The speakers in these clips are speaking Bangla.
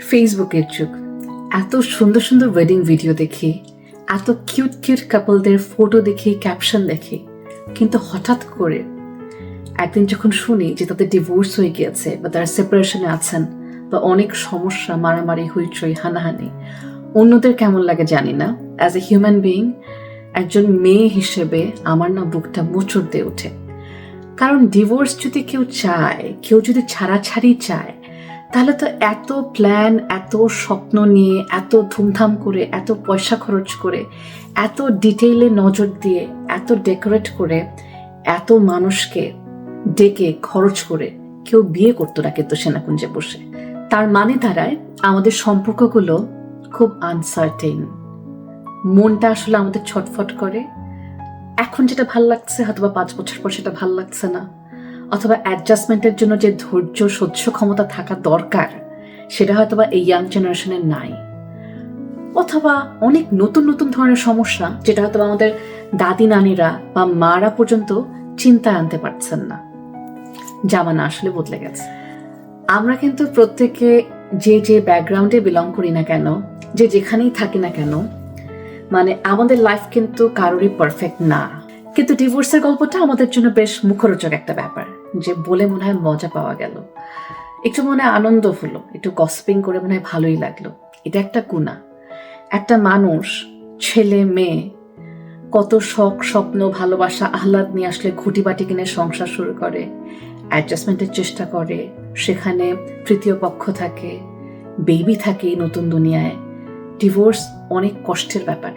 ফেসবুকের যুগ। এত সুন্দর সুন্দর ওয়েডিং ভিডিও দেখি, এত কিউট কিউট কাপলদের ফটো দেখি ক্যাপশন দেখি। কিন্তু হঠাৎ করে একদিন যখন শুনি যে তাদের ডিভোর্স হয়ে গিয়েছে বা তারা সেপারেশনে আছেন বা অনেক সমস্যা, মারামারি, হইচই, হানাহানি, অন্যদের কেমন লাগে জানি না। অ্যাজ এ হিউম্যান বিইং একজন মেয়ে হিসেবে আমার না বুকটা মোচড় দিয়ে ওঠে। কারণ ডিভোর্স যদি কেউ চায়, কেউ যদি ছাড়াছাড়ি চায় তাহলে তো এত প্ল্যান এত স্বপ্ন নিয়ে, এত ধুমধাম করে, এত পয়সা খরচ করে, এত ডিটেইলে নজর দিয়ে, এত ডেকোরেট করে, এত মানুষকে ডেকে, খরচ করে কেউ বিয়ে করতো না কিন্তু সেনাকুঞ্জে বসে। তার মানে দাঁড়ায়, আমাদের সম্পর্কগুলো খুব আনসার্টেন মনটা আসলে আমাদের ছটফট করে। এখন যেটা ভালো লাগছে হয়তো বা পাঁচ বছর পর সেটা ভালো লাগছে না। অথবা অ্যাডজাস্টমেন্টের জন্য যে ধৈর্য সহ্য ক্ষমতা থাকা দরকার, সেটা হয়তো বা এই ইয়াং জেনারেশনের নাই। অথবা অনেক নতুন নতুন ধরনের সমস্যা, যেটা হয়তো আমাদের দাদি, নানিরা বা মারা পর্যন্ত চিন্তায় আনতে পারছেন না। জামানা আসলে বদলে গেছে। আমরা কিন্তু প্রত্যেকে যে যে ব্যাকগ্রাউন্ডে বিলং করি না কেন, যে, যেখানেই থাকি না কেন মানে আমাদের লাইফ কিন্তু কারোরই পারফেক্ট না। কিন্তু ডিভোর্সের গল্পটা আমাদের জন্য বেশ মুখরোচক একটা ব্যাপার। যে বলে মনে হয় মজা পাওয়া গেল। একটু মনে আনন্দ হলো, একটু গসপিং করে মনে হয় ভালোই লাগল। এটা একটা গুণা। একটা মানুষ, ছেলে, মেয়ে, কত শখ, স্বপ্ন, ভালোবাসা, আহ্লাদ নিয়ে আসলে খুঁটিবাটি কিনে সংসার শুরু করে অ্যাডজাস্টমেন্টের চেষ্টা করে, সেখানে তৃতীয় পক্ষ থাকে বেবি থাকে নতুন দুনিয়ায়। ডিভোর্স অনেক কষ্টের ব্যাপার।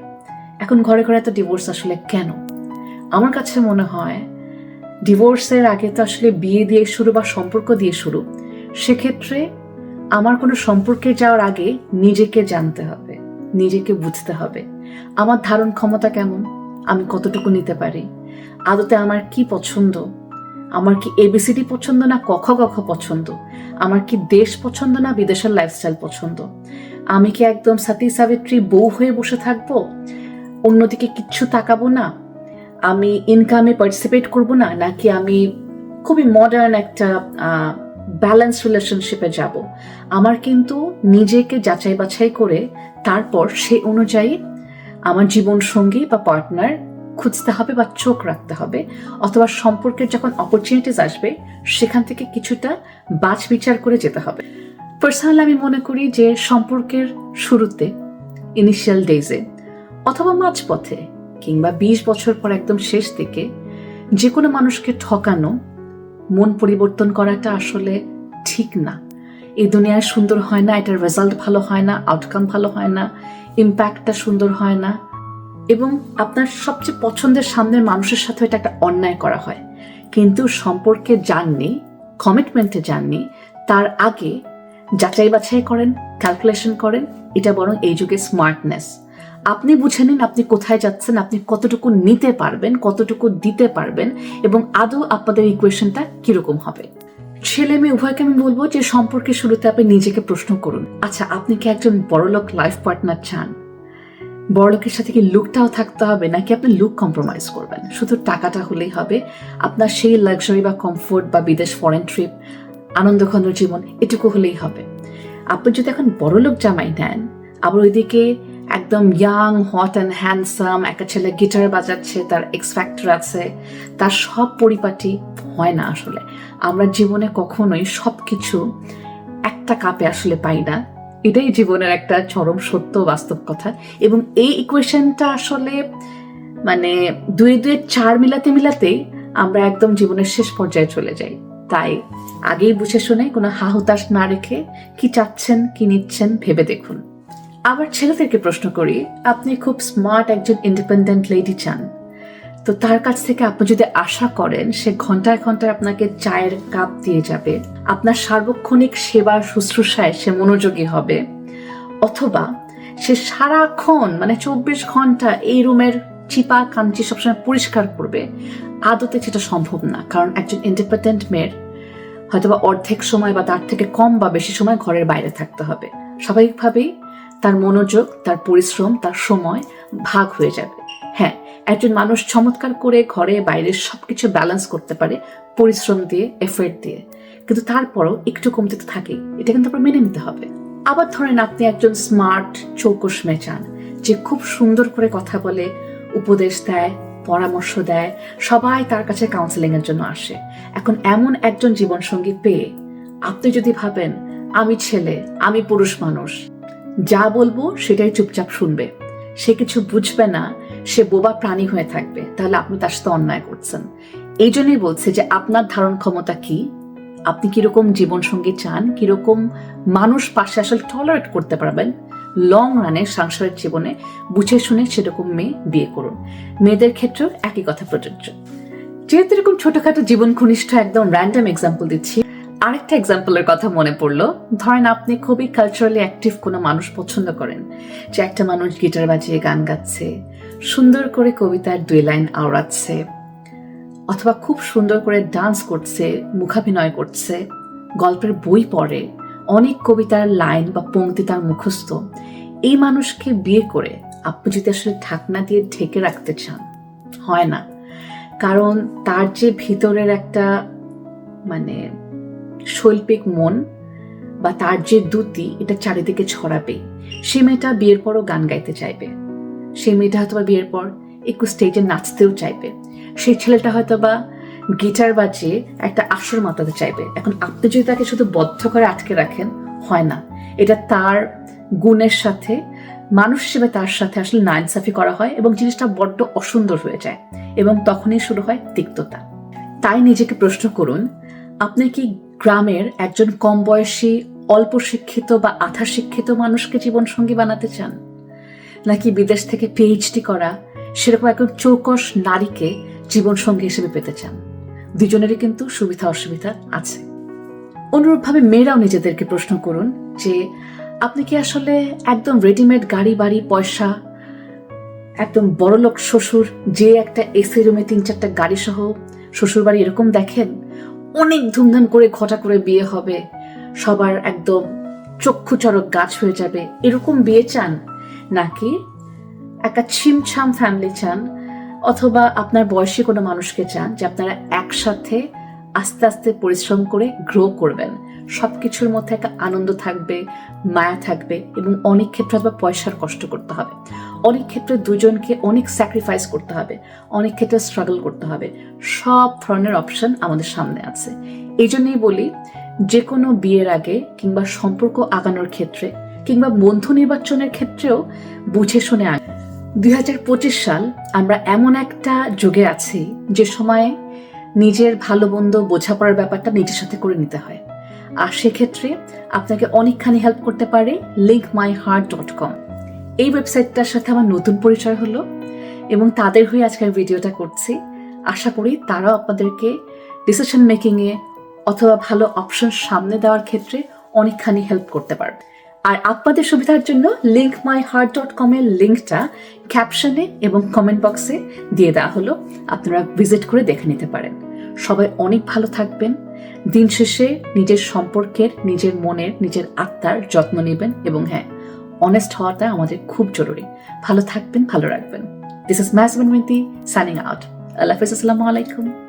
এখন ঘরে ঘরে এত ডিভোর্স আসলে কেন? আমার কাছে মনে হয় ডিভোর্সের আগে তো আসলে বিয়ে দিয়ে শুরু বা সম্পর্ক দিয়ে শুরু। সেক্ষেত্রে আমার কোনো সম্পর্কে যাওয়ার আগে নিজেকে জানতে হবে, নিজেকে বুঝতে হবে। আমার ধারণ ক্ষমতা কেমন? আমি কতটুকু নিতে পারি? আদতে আমার কি পছন্দ? আমার কি এবিসিডি পছন্দ না কখ কখ পছন্দ? আমার কি দেশ পছন্দ না বিদেশের লাইফস্টাইল পছন্দ? আমি কি একদম সাথী সাবিত্রী বউ হয়ে বসে থাকব? অন্যদিকে কিচ্ছু তাকাবো না? আমি ইনকামে পার্টিসিপেট করব না, নাকি আমি খুবই মডার্ন একটা ব্যালেন্স রিলেশনশিপে যাব? আমার কিন্তু নিজেকে যাচাই বাছাই করে তারপর সে অনুযায়ী আমার জীবন সঙ্গী বা পার্টনার খুঁজতে হবে বা চোখ রাখতে হবে, অথবা সম্পর্কের যখন অপরচুনিটিস আসবে, সেখান থেকে কিছুটা বাছ বিচার করে যেতে হবে। পার্সোনাল আমি মনে করি যে সম্পর্কের শুরুতে ইনিশিয়াল ডেজে অথবা মাঝপথে কিংবা বিশ বছর পর একদম শেষ দিকে যে কোনো মানুষকে ঠকানো, মন পরিবর্তন করাটা আসলে ঠিক না। এই দুনিয়ায় সুন্দর হয় না, এটার রেজাল্ট ভালো হয় না আউটকাম ভালো হয় না ইম্প্যাক্টটা সুন্দর হয় না। এবং আপনার সবচেয়ে পছন্দের সামনের মানুষের সাথে এটা একটা অন্যায় করা হয়। কিন্তু সম্পর্কে যাননি কমিটমেন্টে যাননি তার আগে যাচাই বাছাই করেন ক্যালকুলেশন করেন, এটা বরং এই যুগে স্মার্টনেস আপনি বুঝে নিন আপনি কোথায় যাচ্ছেন, আপনি কতটুকু নিতে পারবেন, কতটুকু দিতে পারবেন এবং আদৌ আপনাদের ইকুয়েশনটা কীরকম হবে। ছেলে মেয়ে, উভয়কে আমি বলব যে সম্পর্কে শুরুতে আপনি নিজেকে প্রশ্ন করুন আচ্ছা আপনি কি একজন বড়লোক লাইফ পার্টনার চান? বড়লোকের সাথে কি লুকটাও থাকতে হবে নাকি আপনি লুক কম্প্রোমাইজ করবেন? শুধু টাকাটা হলেই হবে, আপনার সেই লাক্সারি বা কমফোর্ট বা বিদেশ ফরেন ট্রিপ আনন্দঘন জীবন, এটুকু হলেই হবে। আপনি যদি এখন বড়লোক জামাই নেন, আবার ওইদিকে একদম ইয়াং হট অ্যান্ড হ্যান্ডসাম একটা ছেলে গিটার বাজাচ্ছে, তার এক্স ফ্যাক্টর আছে, তার সব পরিপাটি হয় না আসলে। আমরা জীবনে কখনোই সব কিছু একটা কাপে আসলে পাই না। এটাই জীবনের একটা চরম সত্য বাস্তব কথা। এবং এই ইকুয়েশনটা আসলে মানে দুই দুই চার মিলাতে মিলাতেই আমরা একদম জীবনের শেষ পর্যায়ে চলে যাই। তাই আগেই বুঝে শুনে কোনো হাহুতাশ না রেখে কি চাচ্ছেন, কি নিচ্ছেন ভেবে দেখুন। আবার ছেলেদেরকে প্রশ্ন করি, আপনি খুব স্মার্ট একজন ইন্ডিপেন্ডেন্ট লেডি চান। তো তার কাছ থেকে আপনি যদি আশা করেন, সে ঘন্টায় ঘন্টায় আপনাকে চায়ের কাপ দিয়ে যাবে, আপনার সার্বক্ষণিক সেবা শুশ্রূষায় সে মনোযোগী হবে, অথবা সে সারাক্ষণ মানে চব্বিশ ঘণ্টা এই রুমের চিপা কাঞ্চি সবসময় পরিষ্কার করবে, আদতে সেটা সম্ভব না, কারণ একজন ইন্ডিপেন্ডেন্ট মেয়ের হয়তোবা অর্ধেক সময় বা তার থেকে কম বা বেশি সময় ঘরের বাইরে থাকতে হবে। স্বাভাবিকভাবেই তার মনোযোগ, তার পরিশ্রম, তার সময় ভাগ হয়ে যাবে। হ্যাঁ একজন মানুষ চমৎকার করে ঘরে, বাইরে সবকিছু ব্যালেন্স করতে পারে, পরিশ্রম দিয়ে এফোর্ট দিয়ে। কিন্তু তারপরও একটু কমতে তো থাকে এটা কিন্তু আপনার মেনে নিতে হবে। আবার ধরেন আপনি একজন স্মার্ট চৌকস মেয়ে চান যে খুব সুন্দর করে কথা বলে, উপদেশ দেয়, পরামর্শ দেয়, সবাই তার কাছে কাউন্সেলিং এর জন্য আসে। এখন এমন একজন জীবনসঙ্গী পেয়ে আপনি যদি ভাবেন, আমি ছেলে, আমি পুরুষ মানুষ যা বলব সেটাই চুপচাপ শুনবে। সে কিছু বুঝবে না, সে বোবা প্রাণী হয়ে থাকবে। তাহলে আপনি তার সাথে অন্যায় করছেন। এই জন্যই বলছে যে আপনার ধারণ ক্ষমতা কি? আপনি কীরকম জীবনসঙ্গী চান? কীরকম মানুষ পাশে আসলে টলারেট করতে পারবেন? লং রানে সাংসারিক জীবনে বুঝে শুনে সেরকম মেয়ে বিয়ে করুন। মেয়েদের ক্ষেত্রেও একই কথা প্রযোজ্য। যেহেতু এরকম ছোটখাটো জীবন ঘনিষ্ঠ একদম র্যান্ডাম এক্সাম্পল দিচ্ছি আরেকটা এক্সাম্পলের কথা মনে পড়ল। ধরেন আপনি খুবই কালচারালি অ্যাক্টিভ কোনো মানুষ পছন্দ করেন, যে একটা মানুষ গিটার বাজিয়ে গান গাচ্ছে, সুন্দর করে কবিতার দুই লাইন আওড়াচ্ছে, অথবা খুব সুন্দর করে ডান্স করছে, মুখাভিনয় করছে, গল্পের বই পড়ে, অনেক কবিতার লাইন বা পংক্তি তার মুখস্থ, এই মানুষকে বিয়ে করে আপনি যদি আসলে ঢাকনা দিয়ে ঢেকে রাখতে চান, হয় না। কারণ তার যে ভিতরের একটা মানে শৈল্পিক মন বা তার যে দ্যুতি, এটা চারিদিকে ছড়াবে। সে মেয়েটা বিয়ের পরও গান গাইতে চাইবে। সেই মেয়েটা হয়তো বা বিয়ের পর একটু স্টেজে নাচতেও চাইবে। সেই ছেলেটা হয়তো বা গিটার বাজিয়ে একটা আসর মাতাতে চাইবে। এখন আপনি যদি তাকে শুধু বদ্ধ করে আটকে রাখেন, হয় না। এটা তার গুণের সাথে, মানুষ হিসেবে তার সাথে আসলে নাইনসাফি করা হয় এবং জিনিসটা বড্ড অসুন্দর হয়ে যায় এবং তখনই শুরু হয় তিক্ততা। তাই নিজেকে প্রশ্ন করুন, আপনি কি গ্রামের একজন কম বয়সী অল্প শিক্ষিত বা আধা শিক্ষিত মানুষকে জীবনসঙ্গী বানাতে চান। নাকি বিদেশ থেকে পিএইচডি করা সেরকম একজন চৌকস নারীকে জীবনসঙ্গী হিসেবে পেতে চান? দুজনেরই কিন্তু সুবিধা অসুবিধা আছে। অনুরূপভাবে মেয়েরাও নিজেদেরকে প্রশ্ন করুন যে, আপনি কি আসলে একদম রেডিমেড গাড়ি, বাড়ি, পয়সা, একদম বড়লোক শ্বশুর যে একটা এসি রুমে তিন চারটা গাড়ি সহ শ্বশুর বাড়ি এরকম দেখেন? অনেক ধুমধাম করে ঘটা করে বিয়ে হবে। সবার একদম চক্ষু চরক গাছ হয়ে যাবে। এরকম বিয়ে চান? নাকি একটা ছিমছাম ফ্যামিলি চান? অথবা আপনার বয়সী কোনো মানুষকে চান যে আপনারা একসাথে আস্তে আস্তে পরিশ্রম করে গ্রো করবেন? সব কিছুর মধ্যে একটা আনন্দ থাকবে, মায়া থাকবে এবং অনেক ক্ষেত্রে অথবা পয়সার কষ্ট করতে হবে। অনেক ক্ষেত্রে দুজনকে অনেক স্যাক্রিফাইস করতে হবে, অনেক ক্ষেত্রে স্ট্রাগল করতে হবে। সব ধরনের অপশন আমাদের সামনে আছে। এই জন্যই বলি যে কোনো বিয়ের আগে কিংবা সম্পর্ক আগানোর ক্ষেত্রে কিংবা বন্ধু নির্বাচনের ক্ষেত্রেও বুঝে শুনে আগে। দুই হাজার পঁচিশ সাল আমরা এমন একটা যুগে আছি যে সময়ে নিজের ভালো মন্দ বোঝাপড়ার ব্যাপারটা নিজের সাথে করে নিতে হয়। আর সেক্ষেত্রে আপনাকে অনেকখানি হেল্প করতে পারে link my heart dot com এই ওয়েবসাইটটার সাথে আমার নতুন পরিচয় হলো এবং তাদের হয়ে আজকের ভিডিওটা করছি। আশা করি তারাও আপনাদেরকে ডিসিশন মেকিংয়ে অথবা ভালো অপশন সামনে দেওয়ার ক্ষেত্রে অনেকখানি হেল্প করতে পারবে। আর আপনাদের সুবিধার জন্য লিঙ্ক মাই হার্ট ডট কমের লিঙ্কটা ক্যাপশনে এবং কমেন্ট বক্সে দিয়ে দেওয়া হলো। আপনারা ভিজিট করে দেখে নিতে পারেন। সবাই অনেক ভালো থাকবেন। দিন শেষে নিজের সম্পর্কের, নিজের মনের, নিজের আত্মার যত্ন নেবেন এবং হ্যাঁ অনেস্ট হওয়াটা আমাদের খুব জরুরি। ভালো থাকবেন, ভালো রাখবেন। This is massment signing out আল্লাহ হাফিজ, আসসালামু আলাইকুম।